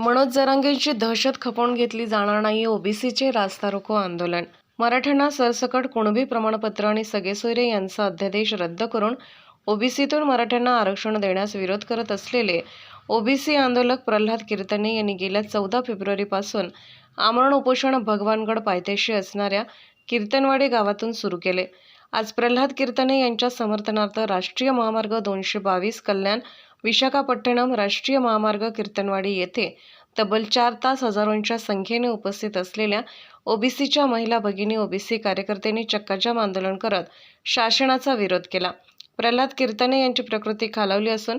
मनोज जरांगेंची दहशत खपवून घेतली जाणार नाही ओबीसीचे रास्ता रोको आंदोलन. मराठ्यांना सरसकट कुणबी प्रमाणपत्र आणि सगेसोयरे यांचा अध्यादेश रद्द करून ओबीसीतून मराठ्यांना आरक्षण देण्यास विरोध करत असलेले ओबीसी आंदोलक प्रल्हाद कीर्तने यांनी गेल्या चौदा फेब्रुवारीपासून आमरण उपोषण भगवानगड पायथ्याशी असणाऱ्या कीर्तनवाडी गावातून सुरू केले. आज प्रल्हाद कीर्तने यांच्या समर्थनार्थ राष्ट्रीय महामार्ग दोनशे बावीस कल्याण विशाखापट्टणम राष्ट्रीय महामार्ग कीर्तनवाडी येथे तब्बल चार तास हजारोंच्या संख्येने उपस्थित असलेल्या ओबीसीच्या महिला भगिनी ओबीसी कार्यकर्त्यांनी चक्काजाम आंदोलन करत शासनाचा विरोध केला. प्रल्हाद कीर्तने यांची प्रकृती खालावली असून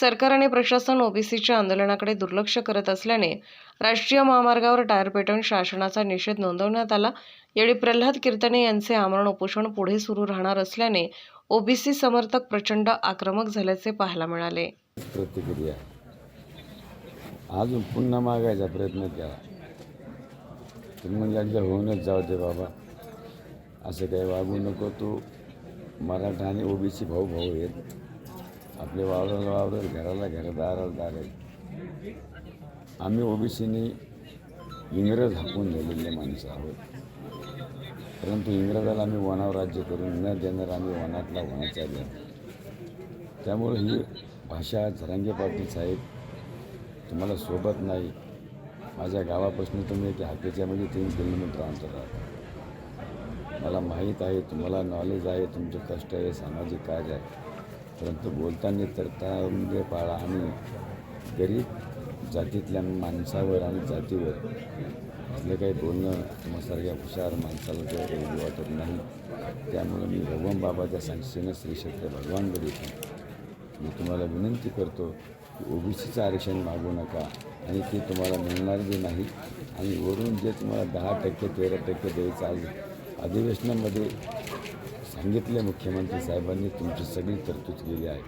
सरकार आणि प्रशासन ओबीसीच्या आंदोलनाकडे दुर्लक्ष करत असल्याने राष्ट्रीय महामार्गावर टायर पेटवून शासनाचा निषेध नोंदवण्यात आला. यावेळी प्रल्हाद कीर्तने यांचे आमरण उपोषण पुढे सुरू राहणार असल्याने ओबीसी समर्थक प्रचंड आक्रमक झाल्याचे पाहायला मिळाले. प्रतिक्रिया अजून पुन्हा मागायचा प्रयत्न केला. तुम्ही म्हणजे एकदा होऊनच जाऊ दे बाबा. असं काही वागू नको तू. मराठा आणि ओबीसी भाऊ भाऊ आहेत. आपले वावराला वावर घराला घर दाराला दार आहेत. आम्ही ओबीसीनी इंग्रज हाकून झालेले माणसं आहोत. परंतु इंग्रजाला आम्ही वनावर राज्य करून न देणार आम्ही वनातला वनाचा द्या त्यामुळे ही भाषा झरांगे पाटील साहेब तुम्हाला सोबत नाही. माझ्या गावापासून तुम्ही इथे हाकेच्या म्हणजे तीन किलोमीटर अंतर आहात मला माहीत आहे तुम्हाला नॉलेज आहे तुमचं कष्ट आहे सामाजिक कार्य आहे. परंतु बोलताना तर म्हणजे पाळा आणि गरीब जातीतल्या माणसावर आणि जातीवर असलं काही बोलणं तुम्हासारख्या हुशार माणसाला तेव्हा योग्य वाटत नाही त्यामुळे मी भगवान बाबाच्या सांगशीनं श्री क्षेत्र भगवानकडे येतो मी तुम्हाला विनंती करतो ओबीसीचं आरक्षण मागू नका. आणि ते तुम्हाला मिळणार बी नाही आणि वरून जे तुम्हाला दहा टक्के तेरा टक्के द्यायचं आज अधिवेशनामध्ये सांगितले मुख्यमंत्री साहेबांनी तुमची सगळी तरतूद केली आहे.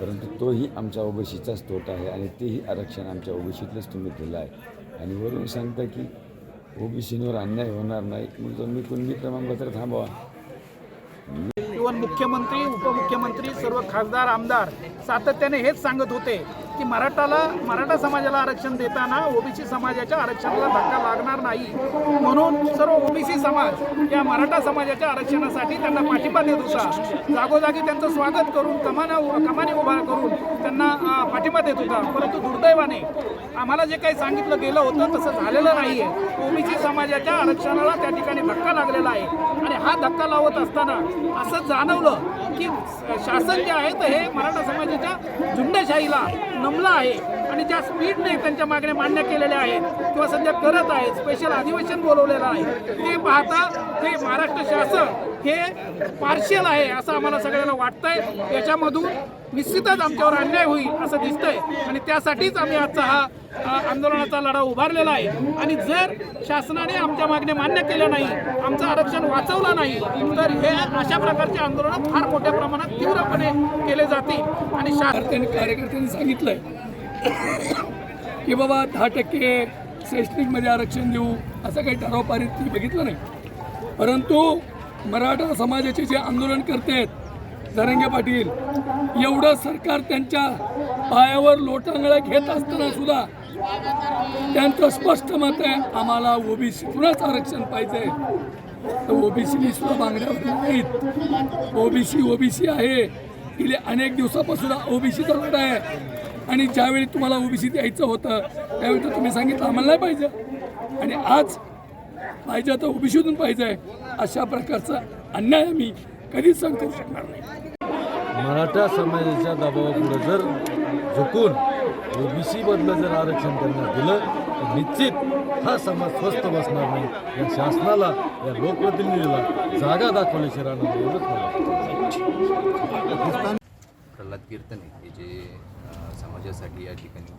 परंतु तोही आमच्या ओबीसीचाच तोटा आहे आणि तेही आरक्षण आमच्या ओबीसीतलंच तुम्ही दिलं आहे. आणि वरून सांगता की ओबीसीवर अन्याय होणार नाही. म्हणून तुम्ही कुणबी तर थांबवा. इवन मुख्यमंत्री उपमुख्यमंत्री सर्व खासदार आमदार सातत्याने हेच सांगत होते की मराठाला मराठा समाजाला आरक्षण देताना ओबीसी समाजाच्या आरक्षणाला धक्का लागणार नाही. म्हणून सर्व ओबीसी समाज या मराठा समाजाच्या आरक्षणासाठी त्यांना पाठिंबा देत होता. जागोजागी त्यांचं स्वागत करून कमाना कमाने उभा करून त्यांना अं, पाठिंबा देत होता परंतु दुर्दैवाने आम्हाला जे काही सांगितलं गेलं होतं तसं झालेलं नाही आहे ओबीसी समाजाच्या आरक्षणाला त्या ठिकाणी धक्का लागलेला आहे. आणि हा धक्का लावत असताना असं जाणवलं की शासन जे आहे तर हे मराठा समाजाच्या झुंडशाहीला नमलं आहे. आणि त्या स्पीडने त्यांच्या मागण्या मान्य केलेल्या आहेत किंवा सध्या करत आहेत स्पेशल अधिवेशन बोलवलेलं आहे ते पाहता हे महाराष्ट्र शासन हे पार्शियल आहे असं आम्हाला सगळ्यांना वाटतंय. याच्यामधून निश्चितच आमच्यावर अन्याय होईल असं दिसतंय. आणि त्यासाठीच आम्ही आजचा हा आंदोलनाचा लढा उभारलेला आहे. आणि जर शासनाने आमच्या मागण्या मान्य केल्या नाही आमचं आरक्षण वाचवलं नाही तर हे अशा प्रकारचे आंदोलन फार मोठ्या प्रमाणात तीव्रपणे केले जातील. आणि शा कार्यकर्त्यांनी सांगितलंय की बाबा दहा टक्के शैक्षणिकमध्ये आरक्षण देऊ असं काही ठराव पारित मी बघितलं नाही. परंतु मराठा समाजाचे जे आंदोलन करतायत धरंगे पाटील एवढं सरकार त्यांच्या पायावर लोटांगळ्या घेत असताना सुद्धा त्यांचं स्पष्ट मत आहे आम्हाला ओबीसीतूनच आरक्षण पाहिजे. तर ओबीसीनी सुद्धा मागण्या नाहीत. ओबीसी ओबीसी आहे. गेले अनेक दिवसापासून ओबीसीचा लढा आहे. आणि ज्यावेळी तुम्हाला ओबीसी द्यायचं होतं त्यावेळी तर तुम्ही सांगितलं आम्हाला नाही पाहिजे. आणि आज पाहिजे तर ओबीसीतून पाहिजे अशा प्रकारचा अन्याय आम्ही कधीच सहन करू शकणार नाही. मराठा समाजाच्या दबावापुढे जर झुकून ओबीसीमधलं जर आरक्षण त्यांना दिलं तर निश्चित हा समाज स्वस्त बसणार नाही. या शासनाला या लोकप्रतिनिधीला जागा दाखवल्याशिवाय राहणार एवढंच मला प्रल्हाद कीर्तने हे जे समाजासाठी या ठिकाणी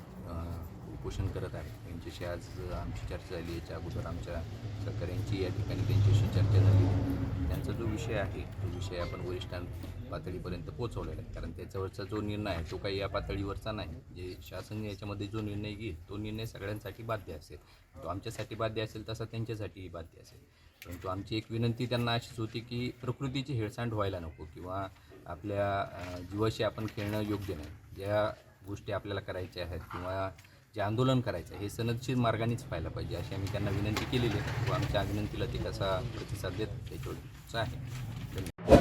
उपोषण करत आहेत. त्यांच्याशी आज आमची चर्चा झाली. याच्या अगोदर आमच्या सहकाऱ्यांची या ठिकाणी त्यांच्याशी चर्चा झाली. त्यांचा जो विषय आहे तो विषय आपण वरिष्ठां पातळीपर्यंत पोहोचवलेला आहे. कारण त्याच्यावरचा जो निर्णय आहे तो काही या पातळीवरचा नाही. जे शासन याच्यामध्ये जो निर्णय घेईल तो निर्णय सगळ्यांसाठी बाध्य असेल. तो आमच्यासाठी बाध्य असेल तसा त्यांच्यासाठीही बाध्य असेल. परंतु आमची एक विनंती त्यांना अशीच होती की प्रकृतीची हेळसांड व्हायला नको किंवा आपल्या जीवाशी आपण खेळणं योग्य नाही. ज्या गोष्टी आपल्याला करायच्या आहेत किंवा जे आंदोलन करायचं आहे हे सनदशीर मार्गानेच व्हायला पाहिजे अशी आम्ही त्यांना विनंती केलेली आहे. व आमच्या विनंतीला ते कसा प्रतिसाद देत त्याच्यावरचं आहे. धन्यवाद.